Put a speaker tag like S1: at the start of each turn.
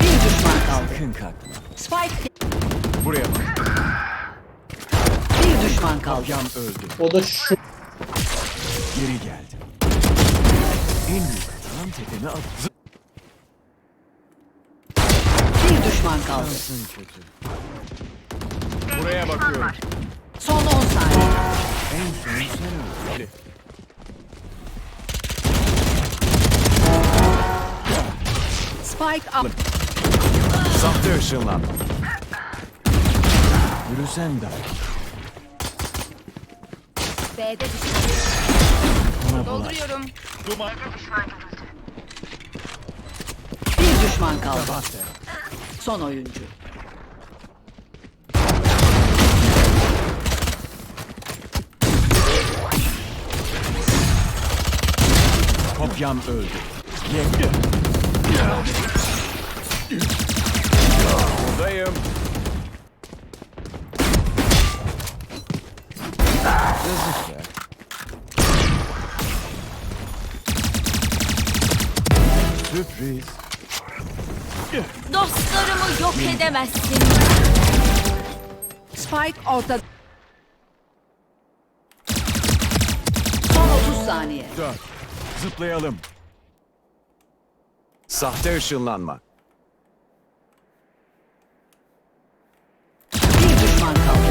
S1: Bir düşman kaldı.
S2: Kın kalkma.
S1: Spike
S2: Buraya bak.
S1: bir düşman kaldı.
S2: Yan öldü.
S3: O da şu.
S2: Geri geldi. En büyük hatam tepeme at.
S1: Bir düşman kaldı.
S2: Zıplansın kötü. Buraya bakıyorum.
S1: Son 10 saniye.
S2: En
S1: Spike up.
S2: Sahte ışınlanma. Yürüsen de.
S4: B'de düşman. Dolduruyorum.
S1: Bir düşman kaldı. Son oyuncu.
S2: Kopyam öldü. Yenge. Buradayım. Yazık ya. Sürpriz.
S4: Dostlarımı yok edemezsin.
S1: Spike orta. Son 30 saniye.
S2: Dön. Zıplayalım. Sahte ışınlanma.
S1: Bir düşman kaldı.